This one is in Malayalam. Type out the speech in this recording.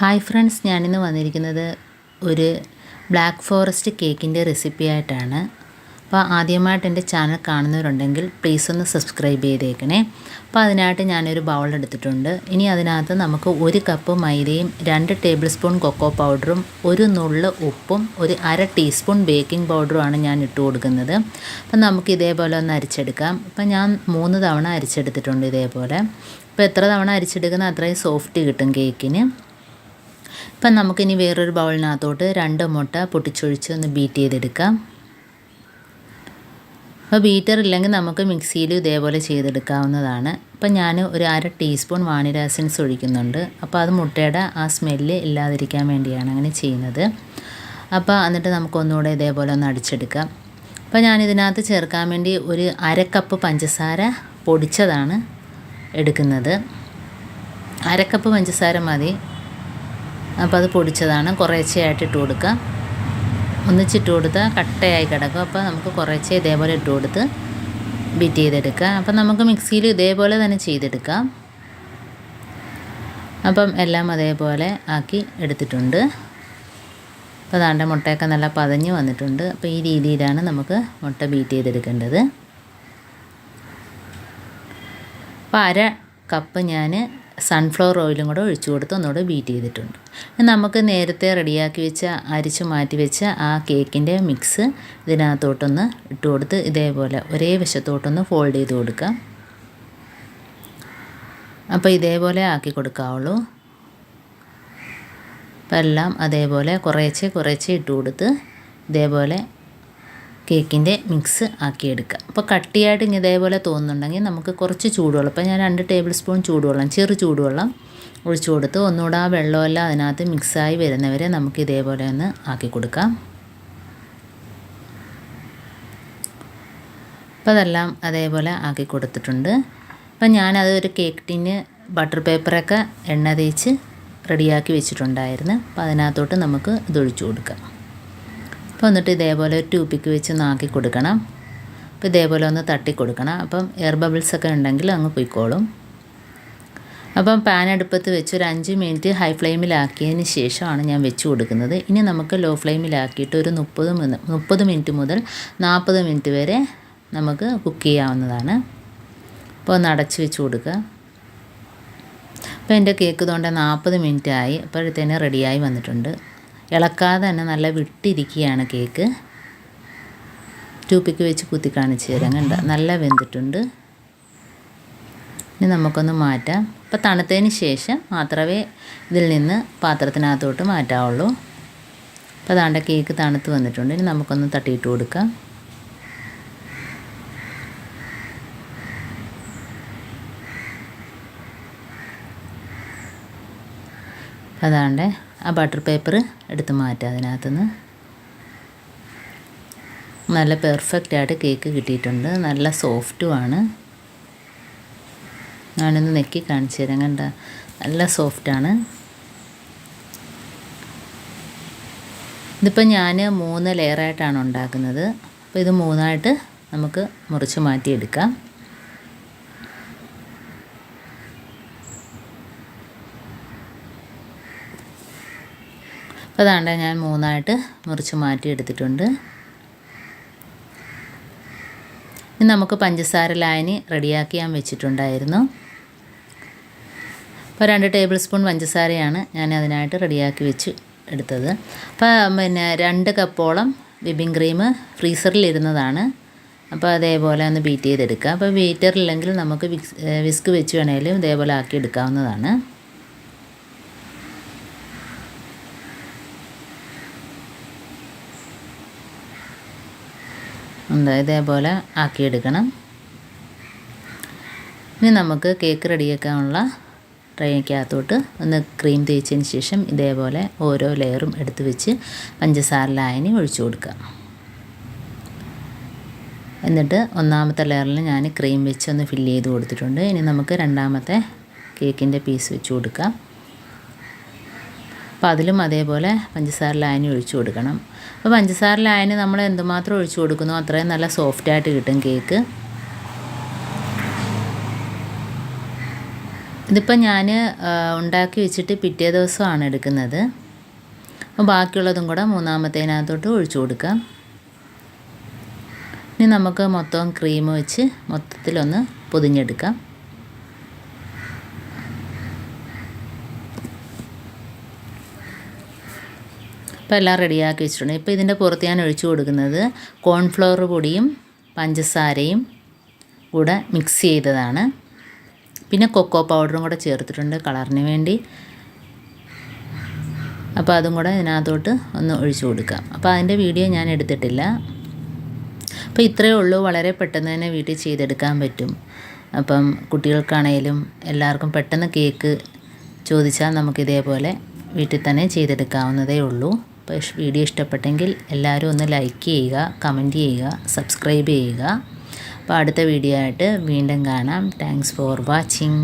ഹായ് ഫ്രണ്ട്സ് ഞാനിന്ന് വന്നിരിക്കുന്നത് ഒരു ബ്ലാക്ക് ഫോറസ്റ്റ് കേക്കിന്റെ റെസിപ്പി ആയിട്ടാണ്. അപ്പോൾ ആദ്യമായിട്ട് എന്റെ ചാനൽ കാണുന്നവരുണ്ടെങ്കിൽ പ്ലീസ് ഒന്ന് സബ്സ്ക്രൈബ് ചെയ്തേക്കണേ. അപ്പോൾ അതിനായിട്ട് ഞാനൊരു ബൗൾ എടുത്തിട്ടുണ്ട്. ഇനി അതിനകത്ത് നമുക്ക് ഒരു കപ്പ് മൈദയും രണ്ട് ടേബിൾ സ്പൂൺ കൊക്കോ പൗഡറും ഒരു നുള്ള് ഉപ്പും ഒരു അര ടീസ്പൂൺ ബേക്കിംഗ് പൗഡറുമാണ് ഞാൻ ഇട്ട് കൊടുക്കുന്നത്. അപ്പം നമുക്ക് ഇതേപോലെ ഒന്ന് അരിച്ചെടുക്കാം. അപ്പം ഞാൻ മൂന്ന് തവണ അരിച്ചെടുത്തിട്ടുണ്ട് ഇതേപോലെ. അപ്പോൾ എത്ര തവണ അരിച്ചെടുക്കുന്ന അത്രയും സോഫ്റ്റ് കിട്ടും കേക്കിന് ഇപ്പം നമുക്കിനി വേറൊരു ബൗളിനകത്തോട്ട് രണ്ട് മുട്ട പൊട്ടിച്ചൊഴിച്ച് ഒന്ന് ബീറ്റ് ചെയ്തെടുക്കാം. അപ്പോൾ ബീറ്റർ ഇല്ലെങ്കിൽ നമുക്ക് മിക്സിയിൽ ഇതേപോലെ ചെയ്തെടുക്കാവുന്നതാണ്. ഇപ്പം ഞാൻ ഒരു അര ടീസ്പൂൺ വാനില എസൻസ് ഒഴിക്കുന്നുണ്ട്. അപ്പോൾ അത് മുട്ടയുടെ ആ സ്മെല്ല് ഇല്ലാതിരിക്കാൻ വേണ്ടിയാണ് അങ്ങനെ ചെയ്യുന്നത്. അപ്പോൾ എന്നിട്ട് നമുക്കൊന്നുകൂടെ ഇതേപോലെ ഒന്ന് അടിച്ചെടുക്കാം. അപ്പോൾ ഞാൻ ഇതിനകത്ത് ചേർക്കാൻ വേണ്ടി ഒരു അര കപ്പ് പഞ്ചസാര പൊടിച്ചതാണ് എടുക്കുന്നത്. അര കപ്പ് പഞ്ചസാര മതി. അപ്പോൾ അത് പൊടിച്ചതാണ്. കുറേശ്ശെയായിട്ട് ഇട്ട് കൊടുക്കുക. ഒന്നിച്ചിട്ട് കൊടുത്താൽ കട്ടയായി കിടക്കും. അപ്പോൾ നമുക്ക് കുറേശ്ശെ ഇതേപോലെ ഇട്ട് കൊടുത്ത് ബീറ്റ് ചെയ്തെടുക്കുക. അപ്പം നമുക്ക് മിക്സിയിൽ ഇതേപോലെ തന്നെ ചെയ്തെടുക്കാം. അപ്പം എല്ലാം അതേപോലെ ആക്കി എടുത്തിട്ടുണ്ട്. അപ്പോൾ അതാണ്ട് മുട്ടയൊക്കെ നല്ല പതഞ്ഞ് വന്നിട്ടുണ്ട്. അപ്പോൾ ഈ രീതിയിലാണ് നമുക്ക് മുട്ട ബീറ്റ് ചെയ്തെടുക്കേണ്ടത്. അപ്പോൾ അര കപ്പ് ഞാൻ സൺഫ്ലവർ ഓയിലും കൂടെ ഒഴിച്ചു കൊടുത്ത് ഒന്നുകൂടെ ബീറ്റ് ചെയ്തിട്ടുണ്ട്. നമുക്ക് നേരത്തെ റെഡിയാക്കി വെച്ച അരിച്ച് മാറ്റി വെച്ച ആ കേക്കിന്റെ മിക്സ് ഇതിനകത്തോട്ടൊന്ന് ഇട്ട് കൊടുത്ത് ഇതേപോലെ ഒരേ വശത്തോട്ടൊന്ന് ഫോൾഡ് ചെയ്ത് കൊടുക്കാം അപ്പോൾ ഇതേപോലെ ആക്കി കൊടുക്കാവുള്ളൂ. അപ്പം എല്ലാം അതേപോലെ കുറേശ്ശെ കുറേശ്ശെ ഇട്ട് കൊടുത്ത് ഇതേപോലെ കേക്കിന്റെ മിക്സ് ആക്കിയെടുക്കുക. അപ്പോൾ കട്ടിയായിട്ട് ഇനി ഇതേപോലെ തോന്നുന്നുണ്ടെങ്കിൽ നമുക്ക് കുറച്ച് ചൂടുവെള്ളം ഇപ്പോൾ ഞാൻ രണ്ട് ടേബിൾ സ്പൂൺ ചൂടുവെള്ളം ചെറു ചൂടുവെള്ളം ഒഴിച്ചു കൊടുത്ത് ഒന്നുകൂടെ ആ വെള്ളമെല്ലാം അതിനകത്ത് മിക്സായി വരുന്നവരെ നമുക്ക് ഇതേപോലെ ഒന്ന് ആക്കി കൊടുക്കാം. അപ്പോൾ അതെല്ലാം അതേപോലെ ആക്കി കൊടുത്തിട്ടുണ്ട്. അപ്പം ഞാനത് ഒരു കേക്ക് ടിന് ബട്ടർ പേപ്പറൊക്കെ എണ്ണ തേച്ച് റെഡിയാക്കി വെച്ചിട്ടുണ്ടായിരുന്നു. അപ്പോൾ അതിനകത്തോട്ട് നമുക്ക് ഇതൊഴിച്ചു കൊടുക്കാം. അപ്പോൾ എന്നിട്ട് ഇതേപോലെ ഒരു ട്യൂപ്പിക്ക് വെച്ച് നാക്കി കൊടുക്കണം. അപ്പോൾ ഇതേപോലെ ഒന്ന് തട്ടി കൊടുക്കണം. അപ്പം എയർ ബബിൾസ് ഒക്കെ ഉണ്ടെങ്കിൽ അങ്ങ് പൊയ്ക്കോളും. അപ്പം പാൻ അടുപ്പത്ത് വെച്ച് ഒരു അഞ്ച് മിനിറ്റ് ഹൈ ഫ്ലെയിമിലാക്കിയതിന് ശേഷമാണ് ഞാൻ വെച്ച് കൊടുക്കുന്നത്. ഇനി നമുക്ക് ലോ ഫ്ലെയിമിലാക്കിയിട്ട് ഒരു മുപ്പത് മുപ്പത് മിനിറ്റ് മുതൽ നാൽപ്പത് മിനിറ്റ് വരെ നമുക്ക് കുക്ക് ചെയ്യാവുന്നതാണ്. അപ്പോൾ ഒന്ന് അടച്ച് വെച്ച് കൊടുക്കുക അപ്പോൾ എന്റെ കേക്ക് തോണ്ട നാൽപ്പത് മിനിറ്റ് ആയി. അപ്പോഴത്തേന് റെഡിയായി വന്നിട്ടുണ്ട്. ഇളക്കാതെ തന്നെ നല്ല വിട്ടിരിക്കുകയാണ് കേക്ക്. ട്യൂപ്പിക്ക് വെച്ച് കുത്തി കാണിച്ച് തരാം കണ്ട? നല്ല വെന്തിട്ടുണ്ട്. ഇനി നമുക്കൊന്ന് മാറ്റാം. അപ്പോൾ തണുത്തതിന് ശേഷം മാത്രമേ ഇതിൽ നിന്ന് പാത്രത്തിനകത്തോട്ട് മാറ്റാവുള്ളൂ. അപ്പോൾ അതാണ്ട കേക്ക് തണുത്ത് വന്നിട്ടുണ്ട്. ഇനി നമുക്കൊന്ന് തട്ടിയിട്ട് കൊടുക്കാം. അതാണ്ട് ആ ബട്ടർ പേപ്പർ എടുത്ത് മാറ്റുക അതിനകത്തുനിന്ന്. നല്ല പെർഫെക്റ്റ് ആയിട്ട് കേക്ക് കിട്ടിയിട്ടുണ്ട്. നല്ല സോഫ്റ്റുമാണ് ഞാനൊന്ന് നെക്കി കാണിച്ചു തരാം. കണ്ട? നല്ല സോഫ്റ്റാണ് ഇതിപ്പോൾ ഞാൻ മൂന്ന് ലെയറായിട്ടാണ് ഉണ്ടാക്കുന്നത്. അപ്പോൾ ഇത് മൂന്നായിട്ട് നമുക്ക് മുറിച്ച് മാറ്റിയെടുക്കാം. അപ്പോൾ അതാണ്ട് ഞാൻ മൂന്നായിട്ട് മുറിച്ച് മാറ്റി എടുത്തിട്ടുണ്ട് ഇനി നമുക്ക് പഞ്ചസാര ലായനി റെഡിയാക്കി ഞാൻ വെച്ചിട്ടുണ്ടായിരുന്നു. അപ്പോൾ രണ്ട് ടേബിൾ സ്പൂൺ പഞ്ചസാരയാണ് ഞാൻ അതിനായിട്ട് റെഡിയാക്കി വെച്ച് എടുത്തത്. അപ്പോൾ പിന്നെ രണ്ട് കപ്പോളം വിപ്പിംഗ് ക്രീം ഫ്രീസറിലിരുന്നതാണ് അപ്പോൾ അതേപോലെ ഒന്ന് ബീറ്റ് ചെയ്തെടുക്കുക അപ്പോൾ ബീറ്ററില്ലെങ്കിൽ നമുക്ക് വിസ്ക് വെച്ച് വേണമെങ്കിലും ഇതേപോലെ ആക്കി എടുക്കാവുന്നതാണ്. ഉണ്ട് ഇതേപോലെ ആക്കിയെടുക്കണം. ഇനി നമുക്ക് കേക്ക് റെഡിയാക്കാനുള്ള ട്രേക്കകത്തോട്ട് ഒന്ന് ക്രീം തേച്ചതിന് ശേഷം ഇതേപോലെ ഓരോ ലെയറും എടുത്ത് വെച്ച് പഞ്ചസാര ലായനി ഒഴിച്ചു കൊടുക്കുക. എന്നിട്ട് ഒന്നാമത്തെ ലെയറിൽ ഞാൻ ക്രീം വെച്ച് ഒന്ന് ഫില്ല് ചെയ്ത് കൊടുത്തിട്ടുണ്ട്. ഇനി നമുക്ക് രണ്ടാമത്തെ കേക്കിന്റെ പീസ് വെച്ച് കൊടുക്കാം. അപ്പോൾ അതിലും അതേപോലെ പഞ്ചസാര ലായനി ഒഴിച്ചു കൊടുക്കണം. അപ്പോൾ പഞ്ചസാര ലായനി നമ്മൾ എന്തുമാത്രം ഒഴിച്ചു കൊടുക്കുന്നു അത്രയും നല്ല സോഫ്റ്റായിട്ട് കിട്ടും കേക്ക് ഇതിപ്പോൾ ഞാൻ ഉണ്ടാക്കി വെച്ചിട്ട് പിറ്റേ ദിവസമാണ് എടുക്കുന്നത്. അപ്പോൾ ബാക്കിയുള്ളതും കൂടെ മൂന്നാമത്തേനകത്തോട്ട് ഒഴിച്ചു കൊടുക്കാം. ഇനി നമുക്ക് മൊത്തം ക്രീം വെച്ച് മൊത്തത്തിലൊന്ന് പൊതിഞ്ഞെടുക്കാം. ഇപ്പോൾ എല്ലാം റെഡിയാക്കി വെച്ചിട്ടുണ്ട്. ഇപ്പോൾ ഇതിന്റെ പുറത്ത് ഞാൻ ഒഴിച്ചു കൊടുക്കുന്നത് കോൺഫ്ലവർ പൊടിയും പഞ്ചസാരയും കൂടെ മിക്സ് ചെയ്തതാണ്. പിന്നെ കൊക്കോ പൗഡറും കൂടെ ചേർത്തിട്ടുണ്ട് കളറിന് വേണ്ടി. അപ്പോൾ അതും കൂടെ ഇതിനകത്തോട്ട് ഒന്ന് ഒഴിച്ചു കൊടുക്കാം. അപ്പോൾ അതിന്റെ വീഡിയോ ഞാൻ എടുത്തിട്ടില്ല. അപ്പോൾ ഇത്രയേ ഉള്ളൂ. വളരെ പെട്ടെന്ന് തന്നെ വീട്ടിൽ ചെയ്തെടുക്കാൻ പറ്റും. അപ്പം കുട്ടികൾക്കാണേലും എല്ലാവർക്കും പെട്ടെന്ന് കേക്ക് ചോദിച്ചാൽ നമുക്കിതേപോലെ വീട്ടിൽ തന്നെ ചെയ്തെടുക്കാവുന്നതേ ഉള്ളൂ. അപ്പോൾ വീഡിയോ ഇഷ്ടപ്പെട്ടെങ്കിൽ എല്ലാവരും ഒന്ന് ലൈക്ക് ചെയ്യുക കമന്റ് ചെയ്യുക സബ്സ്ക്രൈബ് ചെയ്യുക. അപ്പോൾ അടുത്ത വീഡിയോ ആയിട്ട് വീണ്ടും കാണാം. Thanks for watching